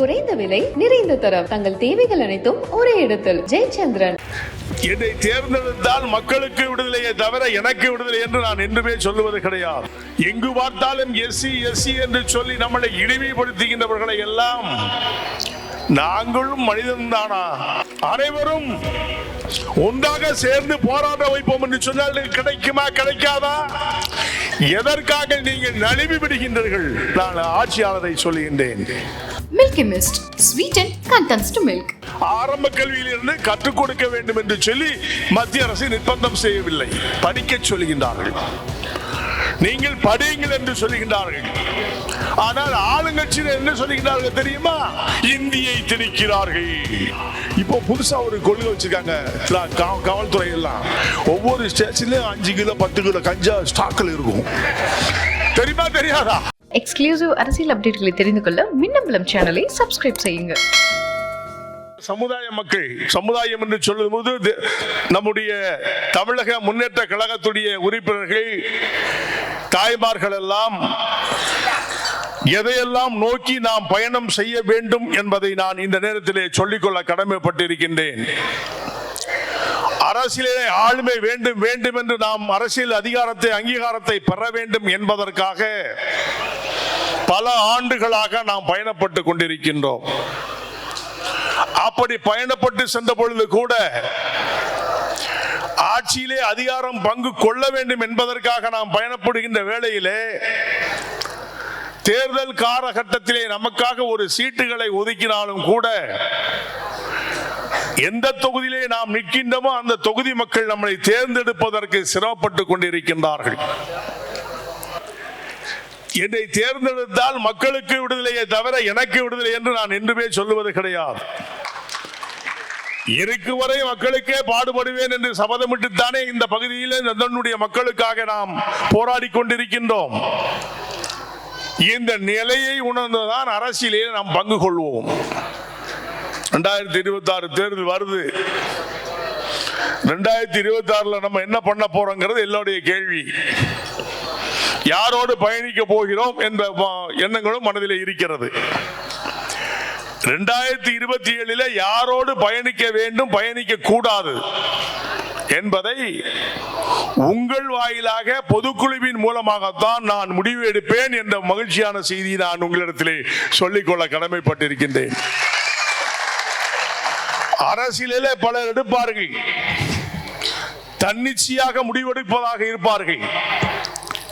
குறைந்த விலை நிறைந்த தரம். தங்கள் தேவைகள் அனைத்தும் ஒரே இடத்தில். ஜெயச்சந்திரன். என்னை தேர்ந்தெடுத்தால் மக்களுக்கு விடுதலையே தவிர எனக்கு விடுதலை என்று நான் என்றுமே சொல்லுவது கிடையாது. எங்கு பார்த்தாலும் எஸ்சி எஸ்சி என்று சொல்லி நம்மளை இழிவுபடுத்துகின்றவர்களை எல்லாம் நாங்களும் மனிதன்தானா? அனைவரும் ஒன்றாக சேர்ந்து போராட வைப்போம் என்று சொன்னால் கிடைக்குமா கிடைக்காதா? எதற்காக நீங்கள் நழுவி விடுகின்றீர்கள்? நான் ஆட்சியாளரை சொல்லுகின்றேன். Milky sweet and contents to milk ஆரம்ப கல்வியிலிருந்து கற்றுக் கொடுக்க வேண்டும் என்று சொல்லி மத்திய அரசு நிர்பந்தம் செய்யவில்லை. படிக்க சொல்கின்றார்கள். நீங்கள் படியுங்கள் என்று சொல்லுகின்றார்கள் ஆனால் ஆளுங்கட்சியினர் என்ன சொல்லுகிறார்கள் தெரியுமா? இந்தியை திணிக்கிறார்கள். இப்போ புதுசா ஒரு கொள்கை வச்சிருக்காங்க. காவல்துறை எல்லாம். ஒவ்வொரு ஸ்டேஷன்லயும் அஞ்சு கிலோ பத்து கிலோ கஞ்சா ஸ்டாக்ல இருக்கும். தெரியுமா தெரியாதா? எக்ஸ்க்ளூசிவ் அரசியல் அப்டேட்களை தெரிந்து கொள்ள மின்னம்பலம் சேனலை சப்ஸ்கிரைப் செய்யுங்க. சமுதாய மக்கள் சமுதாயம் என்று சொல்லும்போது போது நம்முடைய தமிழக முன்னேற்ற கழகத்துடைய உறுப்பினர்கள் தாய்மார்கள் எல்லாம் எதையெல்லாம் நோக்கி நாம் பயணம் செய்ய வேண்டும் என்பதை நான் இந்த நேரத்திலே சொல்லிக்கொள்ள கடமைப்பட்டிருக்கின்றேன். அரசியலே ஆளுமை வேண்டும் வேண்டும் என்று நாம் அரசியல் அதிகாரத்தை அங்கீகாரத்தை பெற வேண்டும் என்பதற்காக பல ஆண்டுகளாக நாம் பயணப்பட்டு கொண்டிருக்கின்றோம். அப்படி பயணப்பட்டு சென்ற பொழுது கூட ஆட்சியிலே அதிகாரம் பங்கு கொள்ள வேண்டும் என்பதற்காக நாம் பயணப்படுகின்ற வேளையிலே தேர்தல் காலகட்டத்திலே நமக்காக ஒரு சீட்டுகளை ஒதுக்கினாலும் கூட எந்த தொகுதியிலே நாம் நிற்கின்றமோ அந்த தொகுதி மக்கள் நம்மளை தேர்ந்தெடுப்பதற்கு சிரமப்பட்டு கொண்டிருக்கின்றார்கள். என்னை தேர்ந்தெடுத்தால் மக்களுக்கு விடுதலையே தவிர எனக்கு விடுதலை என்று நான் என்றுமே சொல்லுவது கிடையாது. இருக்கும் வரை மக்களுக்கே பாடுபடுவேன் என்று சபதமிட்டுத்தானே இந்த பகுதியில் தன்னுடைய மக்களுக்காக நாம் போராடி கொண்டிருக்கின்றோம். இந்த நிலையை உணர்ந்துதான் அரசியலே நாம் பங்கு கொள்வோம். ரெண்டாயிரத்தி இருபத்தி ஆறு தேர்தல் வருது. ரெண்டாயிரத்தி இருபத்தி ஆறுல நம்ம என்ன பண்ண போறோங்கிறது எல்லோருடைய கேள்வி. யாரோடு பயணிக்க போகிறோம் என்ற ம- எண்ணங்களும் மனதில் இருக்கிறது. ரெண்டாயிரத்தி இருபத்தி ஏழில் யாரோடு பயணிக்க வேண்டும் பயணிக்க கூடாது என்பதை உங்கள் வாயிலாக பொதுக்குழுவின் மூலமாகத்தான் நான் முடிவு எடுப்பேன் என்ற மகிழ்ச்சியான செய்தியை நான் உங்களிடத்திலே சொல்லிக்கொள்ள கடமைப்பட்டிருக்கின்றேன். அரசியலிலே பலர் எடுப்பார்கள். தன்னிச்சையாக முடிவெடுப்பதாக இருப்பார்கள்.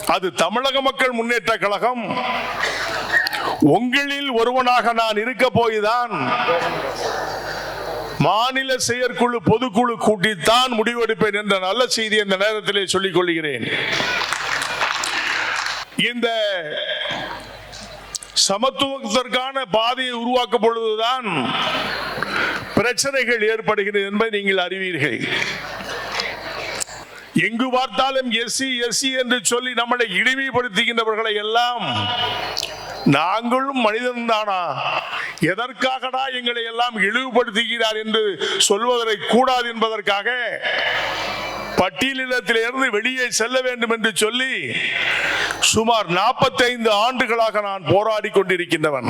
அது தமிழக மக்கள் முன்னேற்ற கழகம். உங்களில் ஒருவனாக நான் இருக்க போய்தான் மாநில செயற்குழு பொதுக்குழு கூட்டித்தான் முடிவெடுப்பேன் என்ற நல்ல செய்தி இந்த நேரத்திலே சொல்லிக் கொள்கிறேன். இந்த சமத்துவத்திற்கான பாதையை உருவாக்கும் பொழுதுதான் பிரச்சனைகள் ஏற்படுகிறது என்பதை நீங்கள் அறிவீர்கள். எங்கு பார்த்தாலும் எஸ்சி எஸ்சி என்று சொல்லி நம்மளை இழிவுபடுத்துகின்றவர்களை எல்லாம் நாங்களும் மனிதன் தானா? எதற்காகடா எங்களை எல்லாம் இழிவுபடுத்துகிறார் என்று சொல்வதை கூடாது என்பதற்காக பட்டியலிடத்திலிருந்து வெளியே செல்ல வேண்டும் என்று சொல்லி சுமார் 45 ஆண்டுகளாக நான் போராடி கொண்டிருக்கின்றவன்.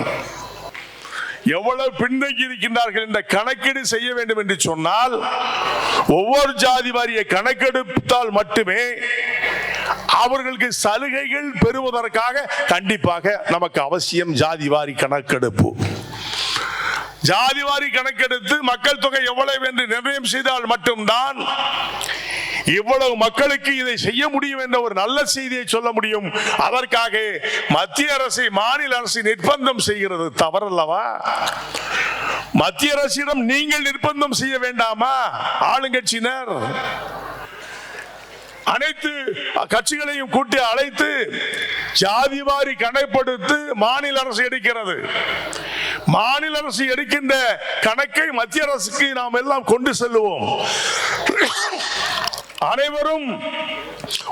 எவ்வளவு பின்தங்கி இருக்கின்றார்கள் என்ற கணக்கீடு செய்ய வேண்டும் என்று சொன்னால் ஒவ்வொரு ஜாதி வாரிய கணக்கெடுத்தால் மட்டுமே அவர்களுக்கு சலுகைகள் பெறுவதற்காக கண்டிப்பாக நமக்கு அவசியம் ஜாதி வாரி கணக்கெடுப்பு. ஜாதி வாரி கணக்கெடுத்து மக்கள் தொகை எவ்வளவு என்று நிர்ணயம் செய்தால் மட்டும்தான் இவ்வளவு மக்களுக்கு இதை செய்ய முடியும் என்ற ஒரு நல்ல செய்தியை சொல்ல முடியும். அதற்காக மத்திய அரசை மாநில அரசு நிர்பந்தம் செய்கிறது. தவறல்லவா? மத்திய அரசிடம் நீங்கள் நிர்பந்தம் செய்ய வேண்டாமா? ஆளுங்கட்சியினர் அனைத்து கட்சிகளையும் கூட்டி அழைத்து ஜாதிவாரி கணக்கெடுத்து மாநில அரசு எடுக்கிறது. மாநில அரசு எடுக்கின்ற கணக்கை மத்திய அரசுக்கு நாம் எல்லாம் கொண்டு செல்லுவோம். அனைவரும்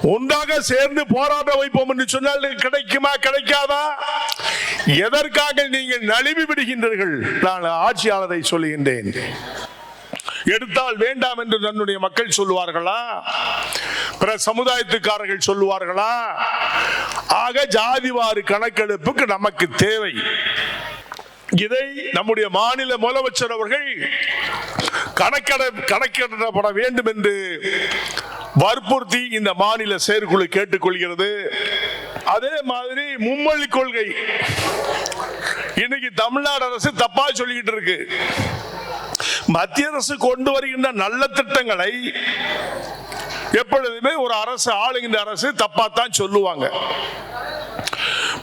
ஒன்றாக சேர்ந்து போராட வைப்போம் என்று சொன்னால் கிடைக்குமா கிடைக்காதா? எதற்காக நீங்கள் நழுவி விடுகின்றீர்கள்? நான் ஆட்சியாளரை சொல்லுகின்றேன். எடுத்தால் வேண்டாம் என்று தன்னுடைய மக்கள் சொல்லுவார்களா? பிற சமுதாயத்துக்காரர்கள் சொல்லுவார்களா? ஆக ஜாதிவாறு கணக்கெடுப்புக்கு நமக்கு தேவை. இதை நம்முடைய மாநில முதலமைச்சர் அவர்கள் கணக்கெட கணக்கிடப்பட வேண்டும் என்று வற்புறுத்தி இந்த மாநில செயற்குழு கேட்டுக்கொள்கிறது. அதே மாதிரி மும்மொழி கொள்கை. இன்னைக்கு தமிழ்நாடு அரசு தப்பா சொல்லிக்கிட்டு இருக்கு. மத்திய அரசு கொண்டு வருகின்ற நல்ல திட்டங்களை எப்பொழுதுமே ஒரு அரசு ஆளுகின்ற அரசு தப்பாத்தான் சொல்லுவாங்க.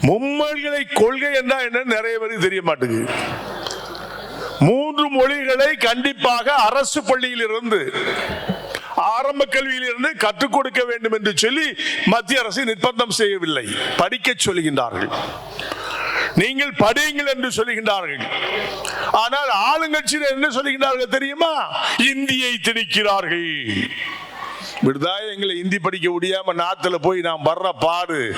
மும்மொழிகளை கொள்கை என்ன என்னன்னு நிறைய பேருக்கு தெரிய மாட்டேங்குது. மூன்று மொழிகளை கண்டிப்பாக அரசு பள்ளியில் இருந்து ஆரம்ப கல்வியில் இருந்து கற்றுக் கொடுக்க வேண்டும் என்று சொல்லி மத்திய அரசு நிர்பந்தம் செய்யவில்லை. படிக்க சொல்கின்றார்கள். நீங்கள் படியுங்கள் என்று சொல்லுகின்றார்கள் ஆனால் ஆளுங்கட்சியினர் என்ன சொல்லுகின்றார்கள் தெரியுமா? இந்தியை திணிக்கிறார்கள். விடுதா? எங்களை ஹிந்தி படிக்க முடியாம நாத்துல போய் நான் வர்ற பாடு.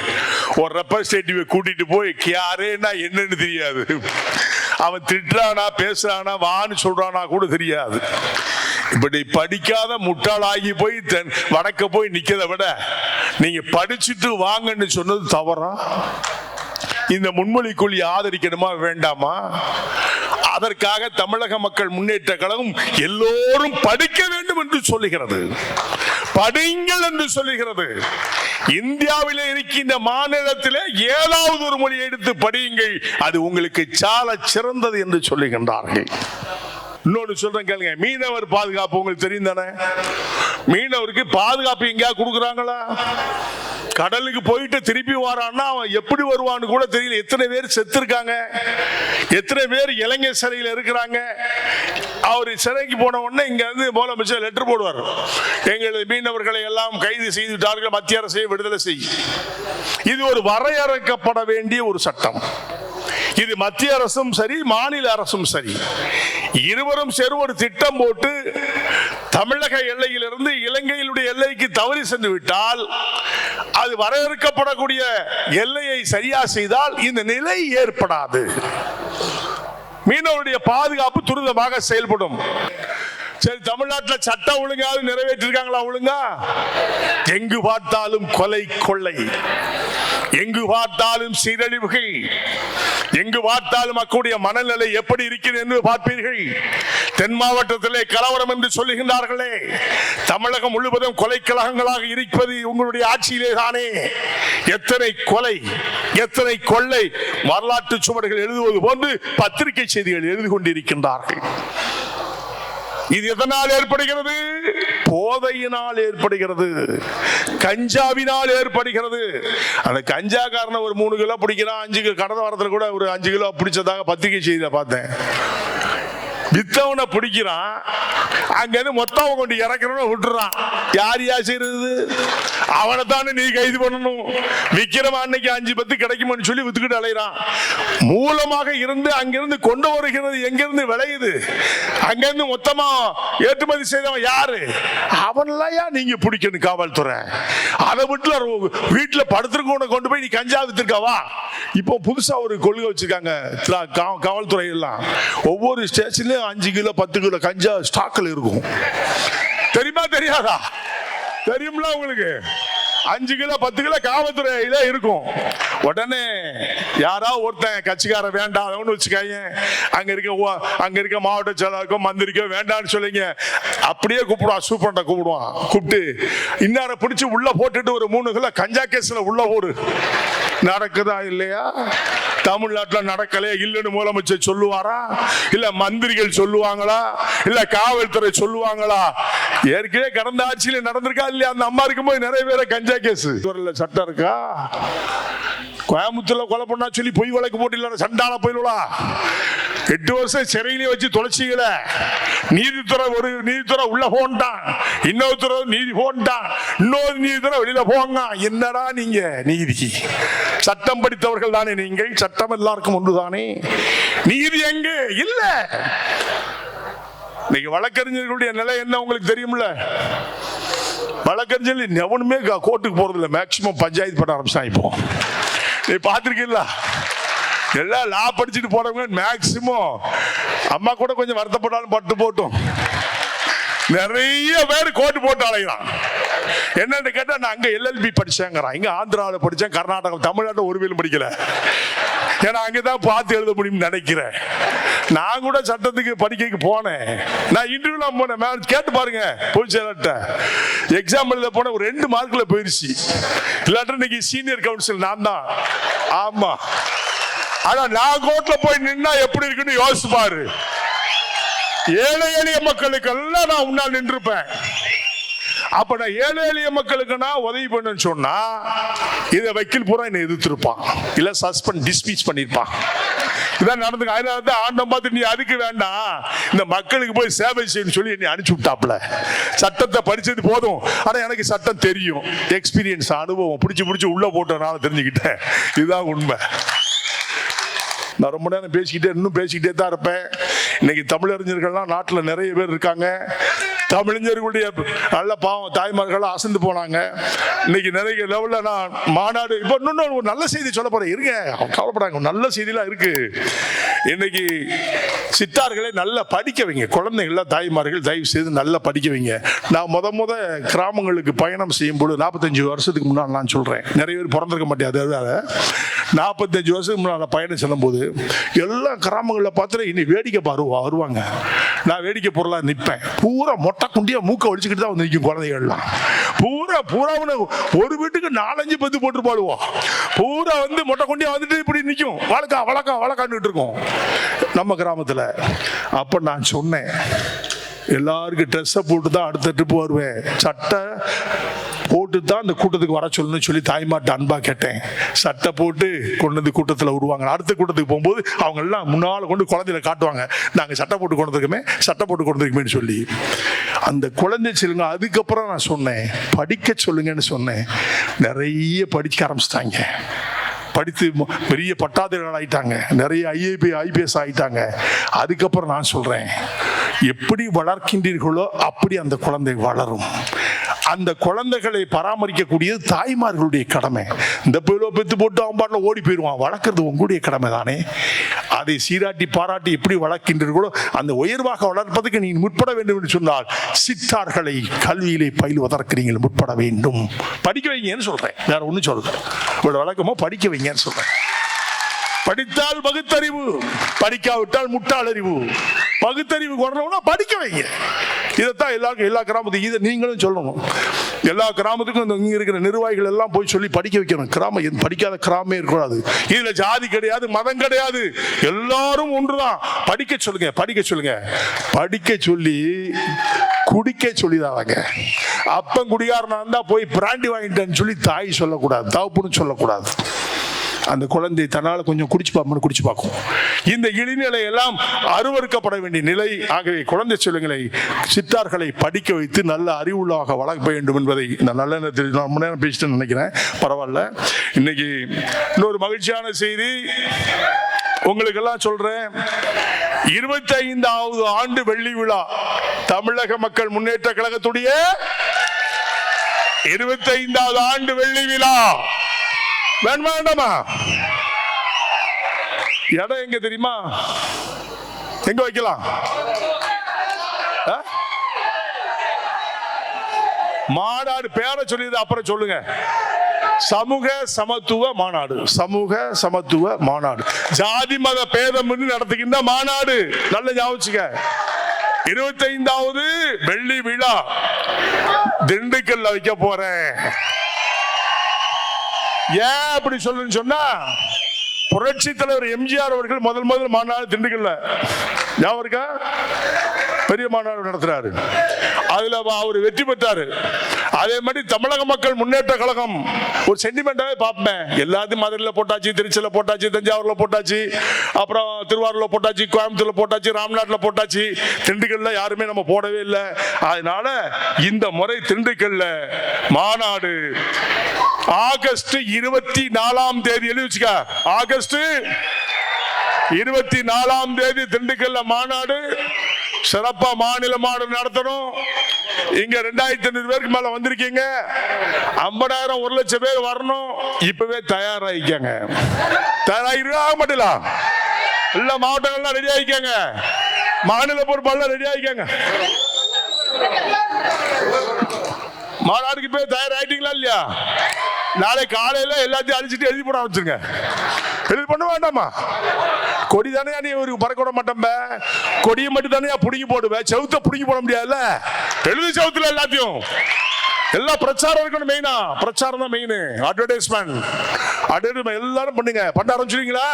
ஒரு ரெப்ரஸன்டேட்டிவ் கூட்டிட்டு போய் யாரேன்னா என்னன்னு தெரியாது. அவன் திட்டுறானா பேசுறானா வான்னு சொல்றானா கூட தெரியாது. இப்படி படிக்காத முட்டாளாகி போய் தென் வடக்க போய் நிக்கதை விட நீங்க படிச்சுட்டு வாங்கன்னு சொன்னது தவறா? இந்த முன்மொழி ஆதரிக்கணுமா வேண்டாமா? அதற்காக தமிழக மக்கள் முன்னேற்ற கழகம் எல்லோரும் படிக்க வேண்டும் என்று சொல்லுகிறது. படிங்கள் என்று சொல்லுகிறது. இந்தியாவிலே இருக்கின்ற மாநிலத்திலே ஏதாவது ஒரு மொழியை எடுத்து படியுங்கள். அது உங்களுக்கு சால சிறந்தது என்று சொல்லுகின்றார்கள். இன்னொன்று சொல்றேன் கேளுங்க. மீனவர் பாதுகாப்பு உங்களுக்கு தெரியும் தானே? மீனவருக்கு பாதுகாப்பு எங்கேயா கொடுக்குறாங்களா? கடலுக்கு போயிட்டு திருப்பி வரான்னா அவன் எப்படி வருவான்னு கூட தெரியல. எத்தனை பேர் செத்துருக்காங்க? எத்தனை பேர் இளைஞர் சிறையில் இருக்கிறாங்க? அவர் சிறைக்கு போன உடனே இங்க வந்து முதலமைச்சர் லெட்டர் போடுவார். எங்களது மீனவர்களை எல்லாம் கைது செய்து விட்டார்கள் மத்திய அரசை விடுதலை செய். இது ஒரு வரையறுக்கப்பட வேண்டிய ஒரு சட்டம். இது மத்திய அரசும் சரி மாநில அரசும் சரி. இருவரும் சேர்ந்து ஒரு திட்டம் போட்டு தமிழக எல்லையிலிருந்து இலங்கையினுடைய எல்லைக்கு தவறி சென்று விட்டால் அது வரையறுக்கப்படக்கூடிய எல்லையை சரியா செய்தால் இந்த நிலை ஏற்படாது. மீனவருடைய பாதுகாப்பு துரிதமாக செயல்படும். சரி தமிழ்நாட்டில் சட்டம் ஒழுங்காவது நிறைவேற்றிருக்காங்களா ஒழுங்கா? எங்கு பார்த்தாலும் கொலை கொள்ளை. எங்கு பார்த்தாலும் சீரழிவுகள் எங்கு பார்த்தாலும் மக்களுடைய மனநிலை எப்படி இருக்கிறது என்று பார்ப்பீர்கள். தென் மாவட்டத்திலே கலவரம் என்று சொல்லுகின்றார்களே தமிழகம் முழுவதும் கொலை கழகங்களாக இருப்பது உங்களுடைய ஆட்சியிலே தானே. எத்தனை கொலை எத்தனை கொள்ளை வரலாற்று சுவடுகள் எழுதுவது போன்று பத்திரிகை செய்திகள் எழுதி கொண்டிருக்கின்றார்கள். இது எதனால் ஏற்படுகிறது? போதையினால் ஏற்படுகிறது. கஞ்சாவினால் ஏற்படுகிறது. அந்த கஞ்சாக்காரனை ஒரு மூணு கிலோ பிடிக்கிறான் அஞ்சு கிலோ கடந்த வாரத்தில் கூட ஒரு அஞ்சு கிலோ பிடிச்சதாக பத்திரிகை செய்தியில் பார்த்தேன். வித்தவனை பிடிக்கிறான். அங்கிருந்து மொத்தம் கொண்டு இறக்குறவன விட்டுறான். யார் யா செய்யறது? அவனை தானே நீ கைது பண்ணணும். விக்கிரமா அன்னைக்கு அஞ்சு பத்து கிடைக்குமான்னு சொல்லி வித்துக்கிட்டு அலைகிறான் மூலமாக இருந்து அங்கிருந்து கொண்டு வருகிறது எங்கிருந்து விளையுது? அங்கிருந்து மொத்தமா ஏற்றுமதி செய்தவன் யாரு? அவன்லயா நீங்க பிடிக்கணும் காவல்துறை? அதை விட்டுல வீட்டுல படுத்திருக்கவனை கொண்டு போய் நீ கஞ்சா வித்துருக்காவா இப்போ புதுசா ஒரு கொள்கை வச்சிருக்காங்க. காவல்துறை எல்லாம். ஒவ்வொரு ஸ்டேஷன்லயும் அஞ்சு கிலோ பத்து கிலோ கஞ்சா ஸ்டாக்ல இருக்கும். தெரியுமா தெரியாதா? தெரியும்ல உங்களுக்கு. அஞ்சு கிலோ பத்து கிலோ காவல்துறையில இருக்கும். உடனே யாராவது ஒருத்தன் கட்சிக்கார வேண்டாம்னு அவனு வச்சுக்காங்க. அங்க இருக்க ஓ- அங்க இருக்க மாவட்ட செயலாளருக்கோ மந்திரிக்கோ வேண்டாம்னு சொல்லிங்க. அப்படியே கூப்பிடுவான் சூப்பர்ட்ட கூப்பிடுவான் கூப்பிட்டு இன்னார பிடிச்சி உள்ள போட்டுட்டு ஒரு மூணு கிலோ கஞ்சா கேஸ்ல உள்ள போடு. நடக்குதா இல்லையா? தமிழ்நாட்டில் நடக்கலையே இல்லைன்னு முதலமைச்சர் சொல்லுவாரா? இல்ல மந்திரிகள் சொல்லுவாங்களா? இல்ல காவல்துறை சொல்லுவாங்களா? ஏற்கனவே கடந்த ஆட்சியில் நடந்திருக்கா இல்லையா? அந்த அம்மா இருக்கும்போது நிறைய பேரை கஞ்சா கேஸ். சட்டம் இருக்கா? கோயம்புத்தூர்ல கொலை பண்ணா சொல்லி பொய் வழக்கு போட்டில சண்டால போயிடலாம் எட்டு வருஷம் சிறையிலே வச்சு தொலைச்சிக்கல. நீதித்துறை ஒரு நீதித்துறை உள்ள போன்ட்டான். இன்னொருத்தர நீதி போன்ட்டான். இன்னொரு நீதித்துறை வெளியில போங்க. என்னடா நீங்க நீதி? சட்டம் படித்தவர்கள் தானே நீங்கள். சட்டம் எல்லாருக்கும் ஒன்றுதானே? நீதி எங்கே? இல்ல. இன்னைக்கு வழக்கறிஞர்களுடைய நிலை என்ன உங்களுக்கு தெரியும்ல? வழக்கறிஞர் எவனுமே க- கோர்ட்டுக்கு போறது இல்லை மேக்சிமம் பஞ்சாயத்து பண்ண ஆரம்பிச்சா இப்போ. நீ பார்த்துருக்கீங்களா? எல்லாம் லா படிச்சுட்டு போறவங்க மேக்சிமம் அம்மா கூட கொஞ்சம் வருத்தப்பட்டாலும் பட்டு போட்டும். நிறைய பேர் கோட்டு போட்டு அலைகிறான் என்னன்னு கேட்டா நான் அங்க எல்எல்பி படிச்சேங்கிறான். இங்க ஆந்திராவில் படிச்சேன் கர்நாடகம் தமிழ்நாட்டில் ஒரு வேலும் படிக்கல. ஏன்னா அங்கதான் பார்த்து எழுத முடியும்னு நினைக்கிறேன். நான் கூட சட்டத்துக்கு படிக்க போனேன். நான் இன்டர்வியூலாம் போனேன். மேம் கேட்டு பாருங்க போய் எக்ஸாம் எழுத போன ஒரு ரெண்டு மார்க்ல போயிருச்சு. இல்லாட்டி இன்னைக்கு சீனியர் கவுன்சில் நான் தான். ஆமா. ஆனா நான் கோட்ல போய் நின்னா எப்படி இருக்குன்னு யோசிச்சு பாரு. ஏழை எளிய மக்களுக்கெல்லாம் நான் உன்னால் நின்றுப்பேன். அப்ப நான் ஏழை எளிய மக்களுக்கு நான் உதவி பண்ணுன்னு சொன்னா இதை வக்கீல் பூரா என்னை எதிர்த்திருப்பான். இல்ல சஸ்பெண்ட் டிஸ்பீச் பண்ணிருப்பான். இதான் நடந்துங்க அதனால தான் ஆண்டம் பார்த்து நீ அதுக்கு வேண்டாம். இந்த மக்களுக்கு போய் சேவை செய்யணும்னு சொல்லி என்னை அனுப்பிச்சு விட்டாப்ல சட்டத்தை படிச்சது போதும். ஆனா எனக்கு சட்டம் தெரியும். எக்ஸ்பீரியன்ஸ் அனுபவம் பிடிச்சி பிடிச்சி உள்ள போட்டனால தெரிஞ்சுக்கிட்டேன். இதுதான் உண்மை. நான் ரொம்ப நேரம் பேசிக்கிட்டே இன்னும் பேசிக்கிட்டே தான் இருப்பேன். இன்னைக்கு தமிழறிஞர்கள்லாம் நாட்டில் நிறைய பேர் இருக்காங்க. தமிழறிஞர்களுடைய நல்ல பாவம் தாய்மார்கள்லாம் அசந்து போனாங்க. இன்னைக்கு நிறைய லெவலில் நான் மாநாடு இப்போ இன்னொன்று ஒரு நல்ல செய்தி சொல்ல போகிறேன் இருங்க கவலைப்படாங்க நல்ல செய்திலாம் இருக்குது இன்னைக்கு சித்தார்களை நல்லா படிக்க வைங்க. குழந்தைகள்லாம் தாய்மார்கள் தயவு செய்து நல்லா படிக்க வைங்க. நான் முத முத கிராமங்களுக்கு பயணம் செய்யும்போது நாற்பத்தஞ்சு வருஷத்துக்கு முன்னால் நான் சொல்கிறேன் நிறைய பேர் பிறந்திருக்க மாட்டேன். அதாவது நாற்பத்தஞ்சு வருஷத்துக்கு முன்னால் பயணம் செல்லும்போது எல்லா கிராமங்களில் பார்த்துட்டு இனி வேடிக்கை பாருவா வருவாங்க. நான் வேடிக்கை பொருளாக நிற்பேன் பூரா மொட்டை குண்டியாக மூக்க ஒழிச்சுக்கிட்டு தான் வந்து நிற்கும் குழந்தைகள்லாம். பூரா பூரா ஒரு வீட்டுக்கு நாலஞ்சு பத்து போட்டு பாடுவோம் பூரா வந்து மொட்டை குண்டியாக வந்துட்டு இப்படி நிற்கும் வழக்கா வழக்கா வழக்கான்னுட்டு இருக்கும். நம்ம கிராமத்தில் அப்போ நான் சொன்னேன் எல்லாருக்கும் ட்ரெஸ்ஸை போட்டு தான் அடுத்த ட்ரிப் வருவேன். சட்டை போட்டு தான் அந்த கூட்டத்துக்கு வர சொல்லணும்னு சொல்லி தாய்மாட்ட அன்பா கேட்டேன். சட்டை போட்டு கொண்டு வந்து கூட்டத்தில் விடுவாங்க அடுத்த கூட்டத்துக்கு போகும்போது அவங்க எல்லாம் முன்னால் கொண்டு குழந்தையில காட்டுவாங்க. நாங்கள் சட்டை போட்டு கொண்டு வந்திருக்கோமே சட்டை போட்டு கொண்டு வந்திருக்கோமேன்னு சொல்லி. அந்த குழந்தை சொல்லுங்க அதுக்கப்புறம் நான் சொன்னேன் படிக்க சொல்லுங்கன்னு சொன்னேன். நிறைய படிக்க ஆரம்பிச்சிட்டாங்க. படித்து பெரிய பட்டாதிரிகள் ஆயிட்டாங்க. நிறைய ஐஏபி ஐபிஎஸ் ஆயிட்டாங்க. அதுக்கப்புறம் நான் சொல்றேன் எப்படி வளர்க்கின்றீர்களோ அப்படி அந்த குழந்தை வளரும். அந்த குழந்தைகளை பராமரிக்கக்கூடியது தாய்மார்களுடைய கடமை. இந்த பிள்ளை பெத்து போட்டு அவன் பாட்டில் ஓடி போயிடுவான். வளர்க்கறது உங்களுடைய கடமை தானே அதை சீராட்டி பாராட்டி எப்படி வளர்க்கின்றீர்களோ அந்த உயர்வாக வளர்ப்பதற்கு நீ முற்பட வேண்டும் என்று சொன்னால் சித்தார்களை கல்வியிலே பயிலுவதற்கு நீங்கள் முற்பட வேண்டும். படிக்க வைங்கன்னு சொல்றேன். வேற ஒன்றும் சொல்றேன் இவ்வளோ வழக்கமோ படிக்க வைங்கன்னு சொல்றேன். படித்தால் பகுத்தறிவு படிக்காவிட்டால் முட்டாளறிவு. பகுத்தறிவு கொண்டவனா படிக்க வைங்க. இதைத்தான் எல்லாருக்கும் எல்லா கிராமத்துக்கும் இதை நீங்களும் சொல்லணும். எல்லா கிராமத்துக்கும் இந்த இங்கே இருக்கிற நிர்வாகிகள் எல்லாம் போய் சொல்லி படிக்க வைக்கணும். கிராமம் எது- படிக்காத கிராமமே இருக்கக்கூடாது. இதில் ஜாதி கிடையாது மதம் கிடையாது. எல்லாரும் ஒன்றுதான். படிக்க சொல்லுங்க படிக்க சொல்லுங்க. படிக்க சொல்லி குடிக்க சொல்லிதாங்க. அப்பன் குடிகாரனா இருந்தா போய் பிராண்டி வாங்கிட்டேன்னு சொல்லி தாய் சொல்லக்கூடாது தவப்புன்னு சொல்லக்கூடாது. அந்த குழந்தை தன்னால் கொஞ்சம் குடிச்சு பார்ப்போம்னு குடிச்சு பார்க்கும். இந்த இழிநிலை எல்லாம் அருவறுக்கப்பட வேண்டிய நிலை. ஆகவே குழந்தை சொல்லுங்களை சித்தார்களை படிக்க வைத்து நல்ல அறிவுள்ளாக வளர்க்க வேண்டும் என்பதை நான் நல்ல நேரத்தில் நான் ரொம்ப நேரம் பேசிட்டேன்னு நினைக்கிறேன். பரவாயில்ல. இன்னைக்கு இன்னொரு மகிழ்ச்சியான செய்தி. உங்களுக்கெல்லாம் சொல்றேன். இருபத்தி ஐந்தாவது ஆண்டு வெள்ளி விழா. தமிழக மக்கள் முன்னேற்ற கழகத்துடைய இருபத்தி ஐந்தாவது ஆண்டு வெள்ளி விழா. வேணுமா வேண்டாமா? இடம் எங்க தெரியுமா? எங்க வைக்கலாம்? ஆ? மாநாடு பேரை சொல்லியது அப்புறம் சொல்லுங்க. சமூக சமத்துவ மாநாடு. சமூக சமத்துவ மாநாடு. ஜாதி மத பேதம் நடத்துகின்ற மாநாடு. நல்ல ஞாபகம் இருபத்தைந்தாவது வெள்ளி விழா. திண்டுக்கல்ல வைக்க போறேன். ஏன் அப்படி சொல்லுன்னு சொன்னா புரட்சி தலைவர் எம்ஜிஆர் அவர்கள் முதல் முதல் மாநாடு திண்டுக்கல்ல. ஞாபகம் இருக்கா? பெரிய மாநாடு நடத்துறாரு. அதுல அவர் வெற்றி பெற்றாரு. அதே மாதிரி தமிழக மக்கள் முன்னேற்ற கழகம் ஒரு சென்டிமெண்டாவே பார்ப்பேன். எல்லாத்தையும் மதுரையில் போட்டாச்சு திருச்சியில் போட்டாச்சு தஞ்சாவூர்ல போட்டாச்சு அப்புறம் திருவாரூர்ல போட்டாச்சு கோயம்புத்தூர்ல போட்டாச்சு ராம்நாட்ல போட்டாச்சு. திண்டுக்கல்ல யாருமே நம்ம போடவே இல்லை. அதனால இந்த முறை திண்டுக்கல்ல மாநாடு ஆகஸ்ட் இருபத்தி நாலாம் தேதி எழுதி வச்சுக்க. ஆகஸ்ட் இருபத்தி நாலாம் தேதி திண்டுக்கல்ல மாநாடு சிறப்பா மாநில மாநாடு நடத்தணும். இங்க ரெண்டாயிரத்தி ஐநூறு பேருக்கு மேல வந்திருக்கீங்க. ஐம்பதாயிரம் ஒரு லட்சம் பேர் வரணும். இப்பவே தயாராகிக்கங்க தயாராக மாட்டலாம் எல்லா மாவட்டங்கள்லாம் ரெடி ஆகிக்கங்க மாநில பொறுப்பாளர் ரெடி ஆகிக்கங்க மாநாடுக்கு போய் தயாராகிட்டீங்களா இல்லையா? நாளை காலையில எல்லாத்தையும் அழிச்சிட்டு எழுதி போட வச்சுருங்க எழுதி பண்ண வேண்டாமா? கொடி தானே நீ ஒரு பறக்க விட மாட்டேன் கொடியை மட்டும் தானே புடுங்கி போடுவேன் செவுத்த புடுங்கி போட முடியாதுல்ல? எழுதி செவுத்துல எல்லாத்தையும். எல்லா பிரச்சாரம் இருக்கணும் மெயினா பிரச்சாரம் தான் மெயின் அட்வர்டைஸ்மெண்ட் அட்வர்டைஸ்மெண்ட் எல்லாரும் பண்ணுங்க. பண்ண ஆரம்பிச்சிருவீங்களா?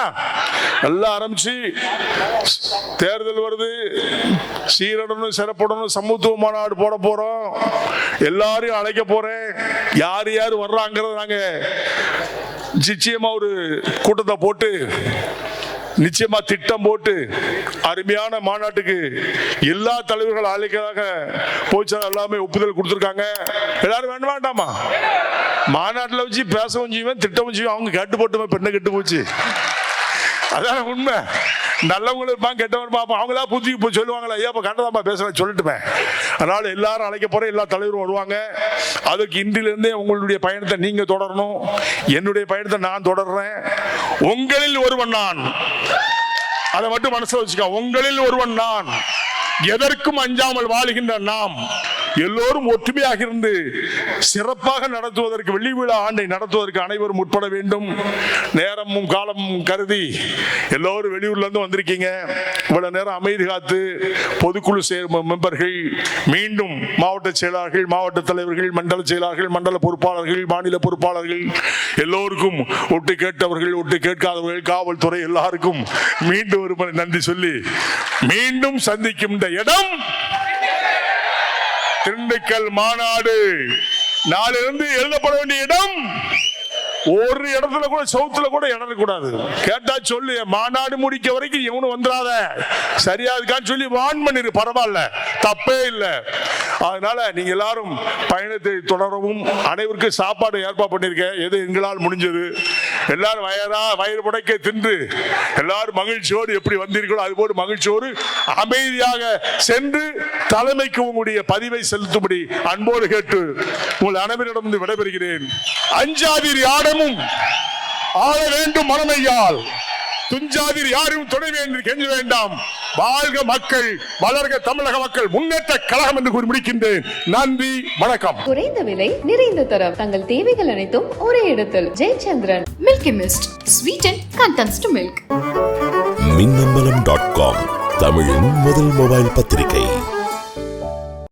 எல்லாம் ஆரம்பிச்சு தேர்தல் வருது. சீரடணும் சிறப்புடனும் சமத்துவ மாநாடு போட போறோம். எல்லாரையும் அழைக்க போறேன். யார் யார் வர்றாங்கிறத நாங்க நிச்சயமா ஒரு கூட்டத்தை போட்டு நிச்சயமா திட்டம் போட்டு அருமையான மாநாட்டுக்கு எல்லா தலைவர்கள் அழைக்கிறதாக போச்சா எல்லாமே ஒப்புதல் கொடுத்துருக்காங்க. எல்லாரும் வேண்டாம் வேண்டாமா? மாநாட்டில் வச்சு பேசவும் செய்வேன் திட்டமும் செய்வேன். அவங்க கேட்டு போட்டுமே பெண்ணை கெட்டு போச்சு. அதான் உண்மை. நல்லவங்களும் இருப்பாங்க கெட்டவங்க பார்ப்போம் அவங்களா புத்தி இப்போ சொல்லுவாங்களா ஐயா இப்போ கண்டதாப்பா பேசுகிறேன் சொல்லிட்டுமே. அதனால எல்லாரும் அழைக்க போகிற எல்லா தலைவரும் வருவாங்க. அதுக்கு இன்றிலிருந்தே உங்களுடைய பயணத்தை நீங்க தொடரணும். என்னுடைய பயணத்தை நான் தொடர்றேன். உங்களில் ஒருவன் நான். அதை மட்டும் மனசில் வச்சுக்க. உங்களில் ஒருவன் நான். எதற்கும் அஞ்சாமல் வாழுகின்ற நாம். எல்லோரும் ஒற்றுமையாக இருந்து சிறப்பாக நடத்துவதற்கு வெள்ளி விழா ஆண்டை நடத்துவதற்கு அனைவரும் உட்பட வேண்டும். நேரமும் காலமும் கருதி எல்லோரும் வெளியூர்லேருந்து வந்திருக்கீங்க. இவ்வளவு நேரம் அமைதி காத்து பொதுக்குழு செயல் மெம்பர்கள் மீண்டும் மாவட்ட செயலாளர்கள் மாவட்ட தலைவர்கள் மண்டல செயலாளர்கள் மண்டல பொறுப்பாளர்கள் மாநில பொறுப்பாளர்கள் எல்லோருக்கும் ஒட்டு கேட்டவர்கள் ஒட்டு கேட்காதவர்கள் காவல்துறை எல்லாருக்கும் மீண்டும் ஒரு நன்றி சொல்லி மீண்டும் சந்திக்கும் இந்த இடம் திண்டுக்கல் மாநாடு. நாளிலிருந்து எழுதப்பட வேண்டிய இடம் ஒரு இடத்துல கூட சவுத்துல கூட இடம் கூடாது கேட்டா சொல்லு மாநாடு முடிக்க வரைக்கும் இவனு வந்துடாத சரியா இருக்கான்னு சொல்லி வான் பண்ணிரு பரவாயில்ல. தப்பே இல்லை. அதனால நீங்க எல்லாரும் பயணத்தை தொடரவும் அனைவருக்கும் சாப்பாடு ஏற்பாடு பண்ணியிருக்கேன் எது எங்களால் முடிஞ்சது? எல்லாரும் வயரா வயிறு புடைக்க தின்று எல்லாரும் மகிழ்ச்சியோடு எப்படி வந்தீர்களோ அது போல மகிழ்ச்சியோடு அமைதியாக சென்று தலைமைக்கு உங்களுடைய பதிவை செலுத்தும்படி அன்போடு கேட்டு உங்கள் அனைவரிடம் விடைபெறுகிறேன். அஞ்சாதிரி ஆடமும் ஆள வேண்டும் மனமையால். துஞ்சாதிரி யாரும் துணை என்று கெஞ்ச வேண்டாம். வாழ்க மக்கள் வளர்க தமிழக மக்கள் முன்னேற்ற கழகம் என்று கூறி முடிக்கின்றேன். நன்றி வணக்கம். குறைந்த விலை நிறைந்த தரம் தங்கள் தேவைகள் அனைத்தும் ஒரே இடத்தில். Jayachandran. Milky Mist sweet and condensed to milk Minnambalam dot com தமிழின் முதல் மொபைல் பத்திரிகை.